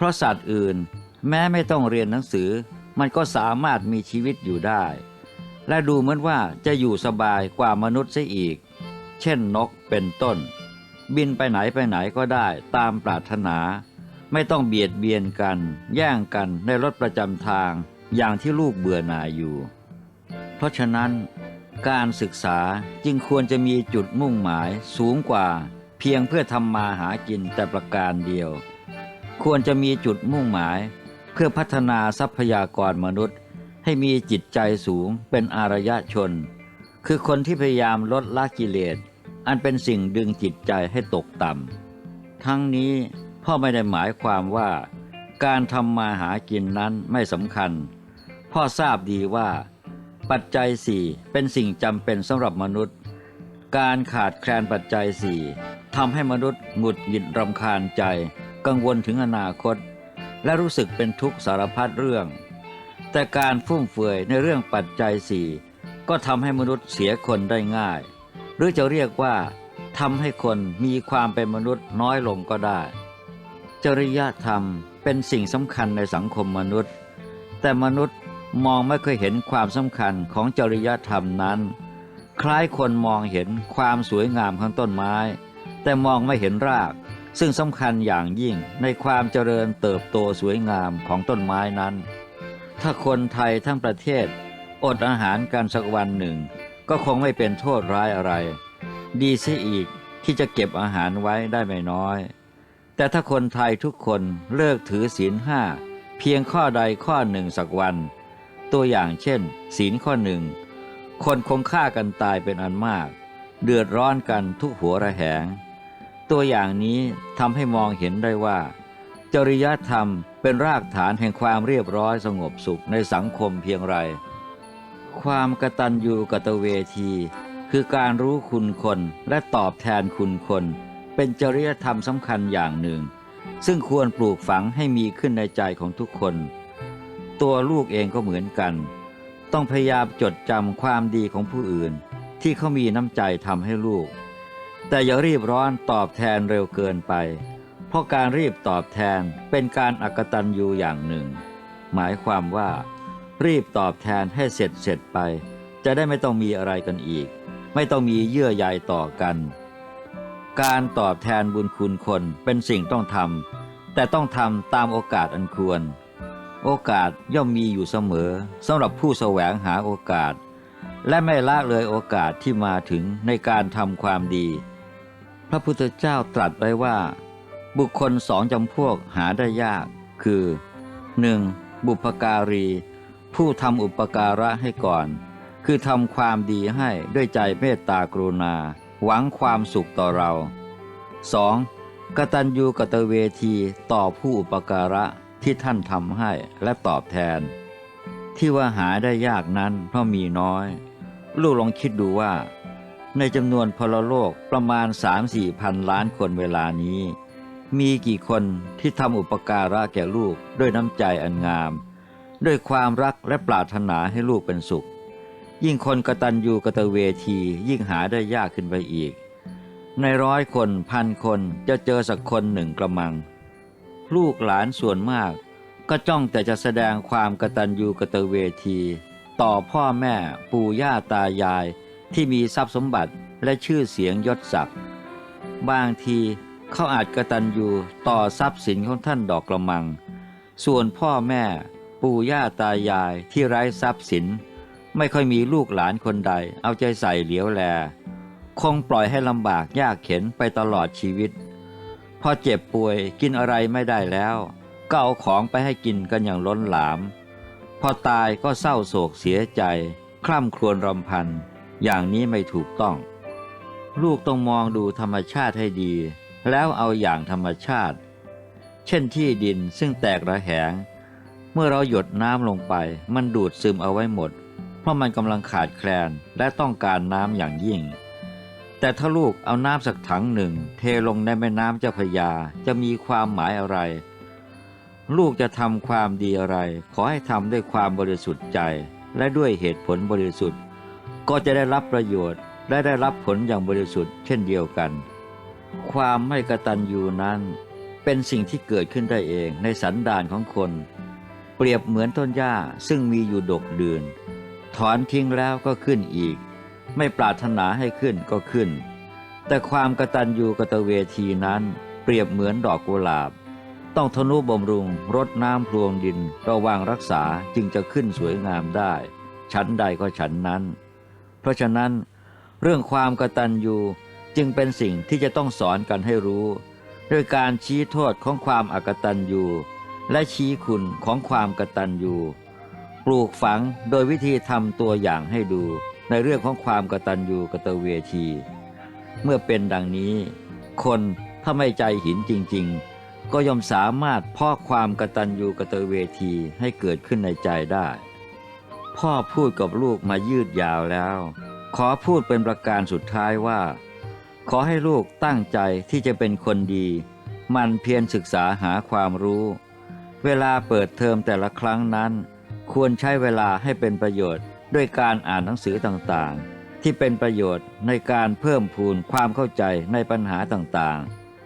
เพราะสัตว์อื่นแม้ไม่ต้องเรียนหนังสือ มันก็สามารถมีชีวิตอยู่ได้ และดูเหมือนว่าจะอยู่สบายกว่ามนุษย์เสียอีก เช่นนกเป็นต้น บินไปไหนไปไหนก็ได้ตามปรารถนา ไม่ต้องเบียดเบียนกัน แย่งกันในรถประจำทางอย่างที่ลูกเบื่อหน่ายอยู่ เพราะฉะนั้นการศึกษาจึงควรจะมีจุดมุ่งหมายสูงกว่า เพียงเพื่อทำมาหากินแต่ประการเดียว ควรจะมีจุดมุ่งหมาย เพื่อพัฒนาทรัพยากรมนุษย์ ให้มีจิตใจสูงเป็นอารยชน คือคนที่พยายามลดละกิเลส อันเป็นสิ่งดึงจิตใจให้ตกต่ำทั้งนี้พ่อไม่ได้หมายความว่า การทำมาหากินนั้นไม่สำคัญ พ่อทราบดีว่า ปัจจัยสี่เป็นสิ่งจำเป็นสำหรับมนุษย์ การขาดแคลนปัจจัยสี่ทำให้มนุษย์หงุดหงิดรำคาญใจ กังวลถึงอนาคต และรู้สึกเป็นทุกข์สารพัดเรื่อง แต่การฟุ่มเฟือยในเรื่องปัจจัยสี่ก็ทำให้มนุษย์เสียคนได้ง่าย หรือจะเรียกว่าทำให้คนมีความเป็นมนุษย์น้อยลงก็ได้ จริยธรรมเป็นสิ่งสำคัญในสังคมมนุษย์ แต่มนุษย์มองไม่เคยเห็นความสำคัญของจริยธรรมนั้น คล้ายคนมองเห็นความสวยงามของต้นไม้ แต่มองไม่เห็นราก ซึ่งสำคัญอย่างยิ่งในความเจริญเติบโตสวยงามของต้นไม้นั้น ถ้าคนไทยทั้งประเทศ อดอาหารกันสักวันหนึ่ง ก็คงไม่เป็นโทษร้ายอะไร ดีเสียอีกที่จะเก็บอาหารไว้ได้ไม่น้อย แต่ถ้าคนไทยทุกคนเลิกถือศีลห้าเพียงข้อใดข้อหนึ่งสักวัน ตัวอย่างเช่น ศีลข้อหนึ่งคนคงฆ่ากันตายเป็นอันมาก เดือดร้อนกันทุกหัวระแหง ตัวอย่างนี้ทำให้มองเห็นได้ว่า จริยธรรมเป็นรากฐานแห่งความเรียบร้อยสงบสุขในสังคมเพียงไร ความกตัญญูกตเวที คือการรู้คุณคนและตอบแทนคุณคน เป็นจริยธรรมสำคัญอย่างหนึ่ง ซึ่งควรปลูกฝังให้มีขึ้นในใจของทุกคน ตัวลูกเองก็เหมือนกัน ต้องพยายามจดจำความดีของผู้อื่น ที่เขามีน้ำใจทำให้ลูก แต่อย่ารีบร้อนตอบแทนเร็วเกินไป เพราะการรีบตอบแทนเป็นการอักตัญญูอย่างหนึ่ง หมายความว่า รีบตอบแทนให้เสร็จเสร็จไป จะได้ไม่ต้องมีอะไรกันอีก ไม่ต้องมีเยื่อใยต่อกัน การตอบแทนบุญคุณคนเป็นสิ่งต้องทำแต่ต้องทำตามโอกาสอันควร โอกาสย่อมมีอยู่เสมอสำหรับผู้แสวงหาโอกาส และไม่ละเลยโอกาสที่มาถึงในการทำความดี พระพุทธเจ้าตรัสไว้ว่า บุคคลสองจำพวกหาได้ยาก คือ 1. บุพการี ผู้ทำอุปการะให้ก่อน คือทำความดีให้ด้วยใจเมตตากรุณา หวังความสุขต่อเรา 2. กตัญญูกตเวทีต่อผู้อุปการะที่ท่านทำให้และตอบแทน ที่ว่าหาได้ยากนั้นเพราะมีน้อย ลูกลองคิดดูว่า ในจำนวนพลโลกประมาณ 3-4พันล้านคนเวลานี้ มีกี่คนที่ทำอุปการะแก่ลูกด้วยน้ำใจอันงาม ด้วยความรักและปรารถนาให้ลูกเป็นสุข ยิ่งคนกตัญญูกตเวทียิ่งหาได้ยากขึ้นไปอีก ในร้อยคนพันคนจะเจอสักคนหนึ่งกระมัง ลูกหลานส่วนมากก็จ้องแต่จะแสดงความกตัญญูกตเวที ต่อพ่อแม่ปู่ย่าตายาย ที่มีทรัพย์สมบัติและชื่อเสียงยศศักดิ์บางทีเขาอาจกระตัญญูต่อทรัพย์สินของท่านดอกกระมัง ส่วนพ่อแม่ปู่ย่าตายายที่ไร้ทรัพย์สิน ไม่ค่อยมีลูกหลานคนใด เอาใจใส่เหลียวแล คงปล่อยให้ลำบากยากเข็นไปตลอดชีวิต พอเจ็บป่วยกินอะไรไม่ได้แล้ว ก็เอาของไปให้กินกันอย่างล้นหลาม พอตายก็เศร้าโศกเสียใจคร่ำครวญรำพัน อย่างนี้ไม่ถูกต้อง ลูกต้องมองดูธรรมชาติให้ดี แล้วเอาอย่างธรรมชาติ เช่นที่ดินซึ่งแตกระแหง เมื่อเราหยดน้ำลงไป มันดูดซึมเอาไว้หมด เพราะมันกำลังขาดแคลนและต้องการน้ำอย่างยิ่ง แต่ถ้าลูกเอาน้ำสักถังหนึ่ง เทลงในแม่น้ำเจ้าพยาจะมีความหมายอะไร ลูกจะทำความดีอะไร ขอให้ทำด้วยความบริสุทธิ์ใจและด้วยเหตุผลบริสุทธิ์ ก็จะได้รับประโยชน์และได้รับผลอย่างบริสุทธิ์เช่นเดียวกัน ความไม่กระตัญญูนั้นเป็นสิ่งที่เกิดขึ้นได้เองในสันดานของคน เปรียบเหมือนต้นหญ้าซึ่งมีอยู่ดกเดือนถอนทิ้งแล้วก็ขึ้นอีก ไม่ปรารถนาให้ขึ้นก็ขึ้น แต่ความกระตัญญูกตเวทีนั้นเปรียบเหมือนดอกกุหลาบ ต้องทนุบำรุงรดน้ำพรวงดินระวังรักษาจึงจะขึ้นสวยงามได้ ชั้นใดก็ชั้นนั้น เพราะฉะนั้นเรื่องความกตัญญูจึงเป็นสิ่งที่จะต้องสอนกันให้รู้ ด้วยการชี้โทษของความอากตัญญูและชี้คุณของความกตัญญูปลูกฝังโดยวิธีทำตัวอย่างให้ดูในเรื่องของความกตัญญูกตเวที เมื่อเป็นดังนี้ คนถ้าไม่ใจหินจริง ๆ ก็ย่อมสามารถพาะความกตัญญูกตเวทีให้เกิดขึ้นในใจได้ พ่อพูดกับลูกมายืดยาวแล้ว ขอพูดเป็นประการสุดท้ายว่า ขอให้ลูกตั้งใจที่จะเป็นคนดี มันเพียรศึกษาหาความรู้ เวลาเปิดเทอมแต่ละครั้งนั้น ควรใช้เวลาให้เป็นประโยชน์ ด้วยการอ่านหนังสือต่างๆ ที่เป็นประโยชน์ในการเพิ่มพูนความเข้าใจในปัญหาต่าง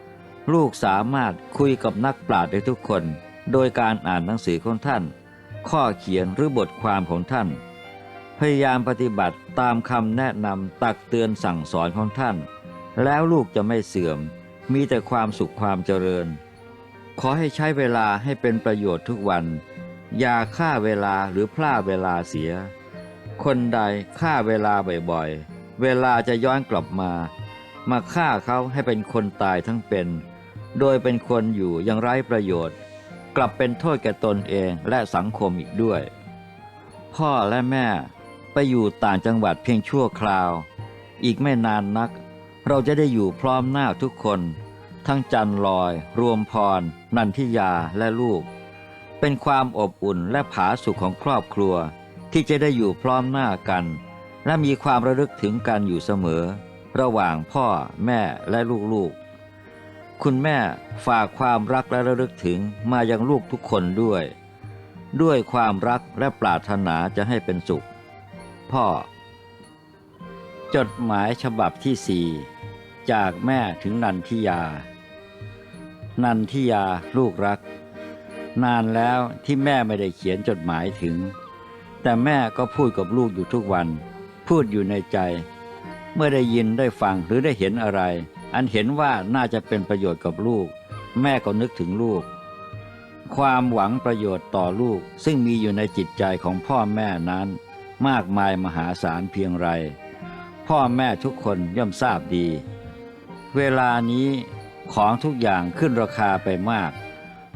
ๆ ลูกสามารถคุยกับนักปราชญ์ได้ทุกคน โดยการอ่านหนังสือของท่าน ข้อเขียนหรือบทความของท่าน พยายามปฏิบัติตามคำแนะนำตักเตือนสั่งสอนของท่าน แล้วลูกจะไม่เสื่อม มีแต่ความสุขความเจริญ ขอให้ใช้เวลาให้เป็นประโยชน์ทุกวัน อย่าฆ่าเวลาหรือพลาดเวลาเสีย คนใดฆ่าเวลาบ่อยๆ เวลาจะย้อนกลับมา มาฆ่าเขาให้เป็นคนตายทั้งเป็น โดยเป็นคนอยู่อยังไร้ประโยชน์ กลับเป็นโทษแก่ตนเองและสังคมอีกด้วย พ่อและแม่ไปอยู่ต่างจังหวัดเพียงชั่วคราว อีกไม่นานนัก เราจะได้อยู่พร้อมหน้าทุกคน ทั้งจันลอย รวมพร นันทิยาและลูก เป็นความอบอุ่นและผาสุขของครอบครัว ที่จะได้อยู่พร้อมหน้ากัน และมีความระลึกถึงกันอยู่เสมอ ระหว่างพ่อแม่และลูกๆ คุณแม่ฝากความรักและระลึกถึงมายังลูกทุกคนด้วย ด้วยความรักและปรารถนาจะให้เป็นสุข พ่อ จดหมายฉบับที่สี่จากแม่ถึงนันทิยา นันทิยาลูกรัก นานแล้วที่แม่ไม่ได้เขียนจดหมายถึง แต่แม่ก็พูดกับลูกอยู่ทุกวัน พูดอยู่ในใจ เมื่อได้ยินได้ฟังหรือได้เห็นอะไร อันเห็นว่าน่าจะเป็นประโยชน์กับลูก แม่ก็นึกถึงลูก ความหวังประโยชน์ต่อลูกซึ่งมีอยู่ในจิตใจของพ่อแม่นั้น มากมายมหาศาลเพียงไร พ่อแม่ทุกคนย่อมทราบดี เวลานี้ของทุกอย่างขึ้นราคาไปมาก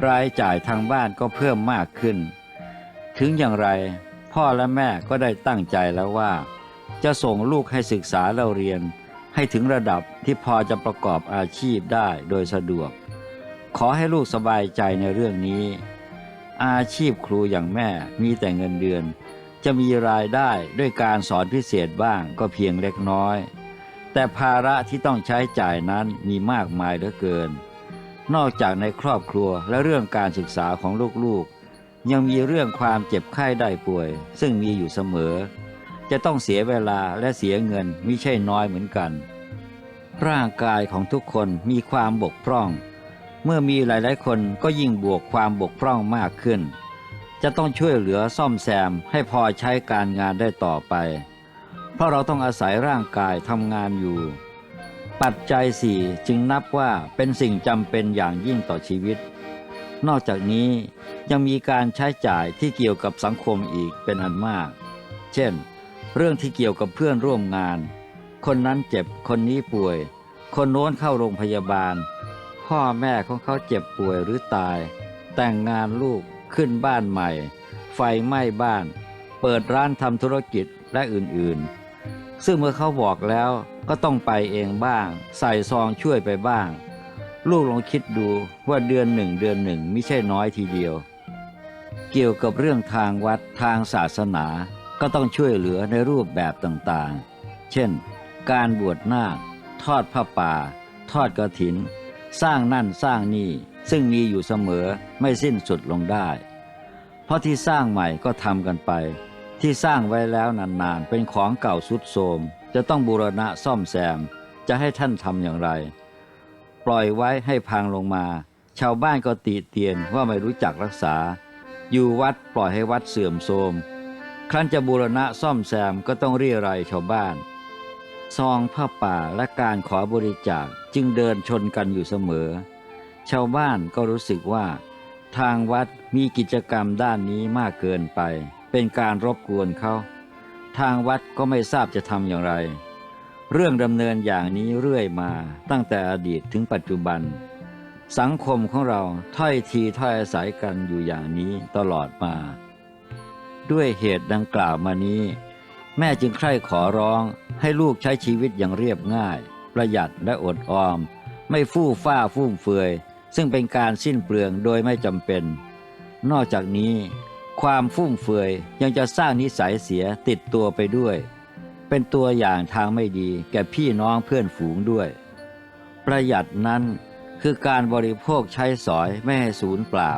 รายจ่ายทางบ้านก็เพิ่มมากขึ้น ถึงอย่างไร พ่อและแม่ก็ได้ตั้งใจแล้วว่า จะส่งลูกให้ศึกษาเราเรียน ให้ถึงระดับที่พอจะประกอบอาชีพได้โดยสะดวก ขอให้ลูกสบายใจในเรื่องนี้ อาชีพครูอย่างแม่มีแต่เงินเดือน จะมีรายได้ด้วยการสอนพิเศษบ้างก็เพียงเล็กน้อย แต่ภาระที่ต้องใช้จ่ายนั้นมีมากมายเหลือเกิน นอกจากในครอบครัวและเรื่องการศึกษาของลูกๆ ยังมีเรื่องความเจ็บไข้ได้ป่วย ซึ่งมีอยู่เสมอ จะต้องเสียเวลาและเสียเงินมิใช่น้อยเหมือนกัน ร่างกายของทุกคนมีความบกพร่อง เมื่อมีหลายๆ คนก็ยิ่งบวกความบกพร่องมากขึ้น จะต้องช่วยเหลือซ่อมแซมให้พอใช้การงานได้ต่อไป เพราะเราต้องอาศัยร่างกายทำงานอยู่ ปัจจัยสี่จึงนับว่าเป็นสิ่งจำเป็นอย่างยิ่งต่อชีวิต นอกจากนี้ยังมีการใช้จ่ายที่เกี่ยวกับสังคมอีกเป็นอันมาก เช่น เรื่องที่เกี่ยวกับเพื่อนร่วมงาน คนนั้นเจ็บคนนี้ป่วย คนโน้นเข้าโรงพยาบาล พ่อแม่ของเขาเจ็บป่วยหรือตาย แต่งงานลูกขึ้นบ้านใหม่ ไฟไหม้บ้าน เปิดร้านทำธุรกิจและอื่นๆ ซึ่งเมื่อเขาบอกแล้วก็ต้องไปเองบ้าง ใส่ซองช่วยไปบ้าง ลูกลองคิดดูว่าเดือนหนึ่งเดือนหนึ่งไม่ใช่น้อยทีเดียว เกี่ยวกับเรื่องทางวัดทางศาสนา ก็ต้องช่วยเหลือในรูปแบบต่างๆ เช่น การบวชนาค ทอดผ้าป่า ทอดกระถิน สร้างนั่นสร้างนี่ ซึ่งมีอยู่เสมอไม่สิ้นสุดลงได้ เพราะที่สร้างใหม่ก็ทำกันไป ที่สร้างไว้แล้วนานๆ เป็นของเก่าสุดโทมจะต้องบูรณะซ่อมแซม จะให้ท่านทำอย่างไร ปล่อยไว้ให้พังลงมา ชาวบ้านก็ติเตียนว่าไม่รู้จักรักษา อยู่วัดปล่อยให้วัดเสื่อมโทรม ครั้นจะบูรณะซ่อมแซมก็ต้องเรียรายชาวบ้าน ซองผ้าป่าและการขอบริจาคจึงเดินชนกันอยู่เสมอ ชาวบ้านก็รู้สึกว่า ทางวัดมีกิจกรรมด้านนี้มากเกินไป เป็นการรบกวนเขา ทางวัดก็ไม่ทราบจะทำอย่างไร เรื่องดำเนินอย่างนี้เรื่อยมาตั้งแต่อดีตถึงปัจจุบัน สังคมของเราถ้อยทีถ้อยอาศัยกันอยู่อย่างนี้ตลอดมา ด้วยเหตุดังกล่าวมานี้ แม่จึงใคร่ขอร้องให้ลูกใช้ชีวิตอย่างเรียบง่าย ประหยัดและอดออม ไม่ฟู่ฟ้าฟุ่มเฟือย ซึ่งเป็นการสิ้นเปลืองโดยไม่จำเป็น นอกจากนี้ ความฟุ่มเฟือยยังจะสร้างนิสัยเสียติดตัวไปด้วย เป็นตัวอย่างทางไม่ดีแก่พี่น้องเพื่อนฝูงด้วย ประหยัดนั้นคือการบริโภคใช้สอยไม่ให้สูญเปล่า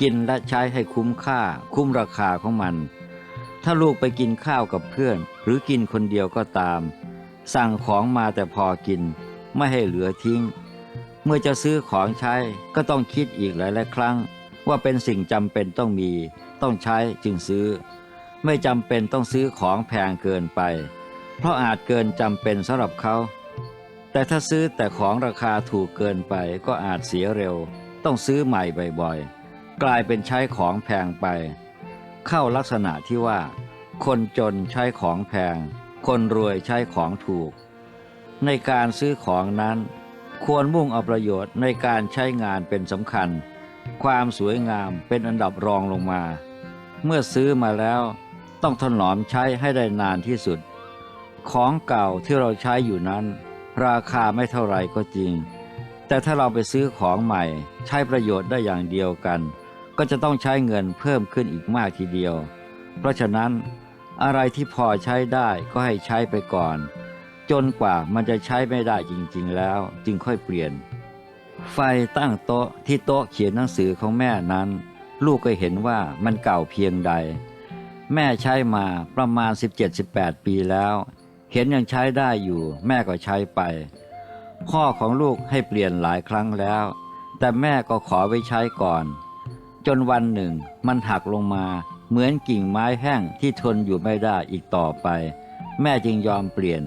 กินและใช้ให้คุ้มค่า คุ้มราคาของมัน ถ้าลูกไปกินข้าวกับเพื่อน หรือกินคนเดียวก็ตาม สั่งของมาแต่พอกิน ไม่ให้เหลือทิ้ง เมื่อจะซื้อของใช้ก็ต้องคิดอีกหลายๆครั้ง ว่าเป็นสิ่งจำเป็นต้องมี ต้องใช้จึงซื้อ ไม่จำเป็นต้องซื้อของแพงเกินไป เพราะอาจเกินจำเป็นสำหรับเขาแต่ถ้าซื้อแต่ของราคาถูกเกินไปก็อาจเสียเร็ว ต้องซื้อใหม่บ่อยๆ กลายเป็นใช้ของแพงไป เข้าลักษณะที่ว่า คนจนใช้ของแพง คนรวยใช้ของถูก ในการซื้อของนั้น ควรมุ่งเอาประโยชน์ในการใช้งานเป็นสำคัญ ความสวยงามเป็นอันดับรองลงมา เมื่อซื้อมาแล้วต้องถนอมใช้ให้ได้นานที่สุด ของเก่าที่เราใช้อยู่นั้น ราคาไม่เท่าไรก็จริง แต่ถ้าเราไปซื้อของใหม่ ใช้ประโยชน์ได้อย่างเดียวกัน ก็จะต้องใช้เงินเพิ่มขึ้นอีกมากทีเดียว เพราะฉะนั้นอะไรที่พอใช้ได้ก็ให้ใช้ไปก่อน จนกว่ามันจะใช้ไม่ได้จริงๆแล้ว จึงค่อยเปลี่ยน ไฟตั้งโต๊ะที่โต๊ะเขียนหนังสือของแม่นั้น ลูกก็เห็นว่ามันเก่าเพียงใด แม่ใช้มาประมาณ 17-18 ปีแล้ว เห็นยังใช้ได้อยู่ แม่ก็ใช้ไป พ่อของลูกให้เปลี่ยนหลายครั้งแล้ว แต่แม่ก็ขอไว้ใช้ก่อน จนวันหนึ่ง มันหักลงมา เหมือนกิ่งไม้แห้งที่ทนอยู่ไม่ได้อีกต่อไป แม่จึงยอมเปลี่ยน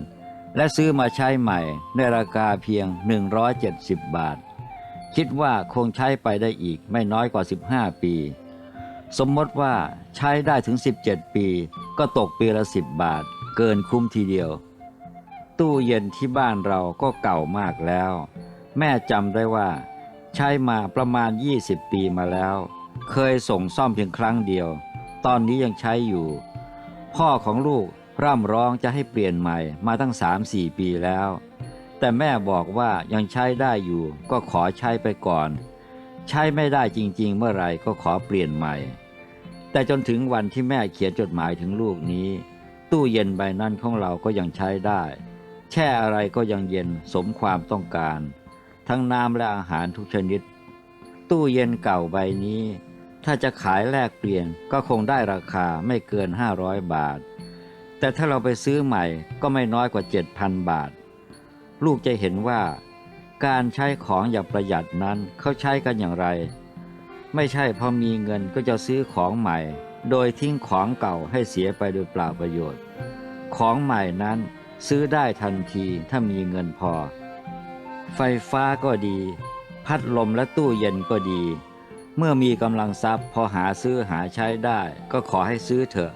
และซื้อมาใช้ใหม่ในราคาเพียง 170 บาท คิดว่าคงใช้ไปได้อีกไม่น้อยกว่า 15 ปี สมมติว่าใช้ได้ถึง 17 ปี ก็ตกปีละ 10 บาท เกินคุ้มทีเดียว ตู้เย็นที่บ้านเราก็เก่ามากแล้ว แม่จำได้ว่า ใช้มาประมาณ 20 ปีมาแล้ว เคยส่งซ่อมเพียงครั้งเดียว ตอนนี้ยังใช้อยู่ พ่อของลูกร่ำร้องจะให้เปลี่ยนใหม่มาตั้ง3-4ปีแล้ว แต่แม่บอกว่ายังใช้ได้อยู่ก็ขอใช้ไปก่อน ใช้ไม่ได้จริง ๆ เมื่อไหรก็ขอเปลี่ยนใหม่ แต่จนถึงวันที่แม่เขียนจดหมายถึงลูกนี้ ตู้เย็นใบนั้นของเราก็ยังใช้ได้ แช่อะไรก็ยังเย็นสมความต้องการ ทั้งน้ำและอาหารทุกชนิด ตู้เย็นเก่าใบนี้ ถ้าจะขายแลกเปลี่ยนก็คงได้ราคาไม่เกิน 500 บาท แต่ถ้าเราไปซื้อใหม่ก็ไม่น้อยกว่า 7,000 บาท ลูกจะเห็นว่า การใช้ของอย่างประหยัดนั้นเขาใช้กันอย่างไร ไม่ใช่พอมีเงินก็จะซื้อของใหม่ โดยทิ้งของเก่าให้เสียไปโดยเปล่าประโยชน์ ของใหม่นั้นซื้อได้ทันทีถ้ามีเงินพอ ไฟฟ้าก็ดี พัดลมและตู้เย็นก็ดี เมื่อมีกำลังทรัพย์พอหาซื้อหาใช้ได้ ก็ขอให้ซื้อเถอะ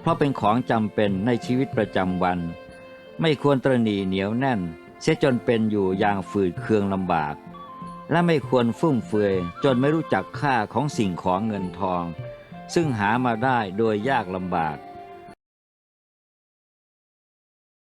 เพราะเป็นของจำเป็นในชีวิตประจำวัน ไม่ควรตรณีเหนียวแน่น เสียจนเป็นอยู่อย่างฝืดเคืองลำบาก และไม่ควรฟุ่มเฟือยจนไม่รู้จักค่าของสิ่งของเงินทอง ซึ่งหามาได้โดยยากลำบาก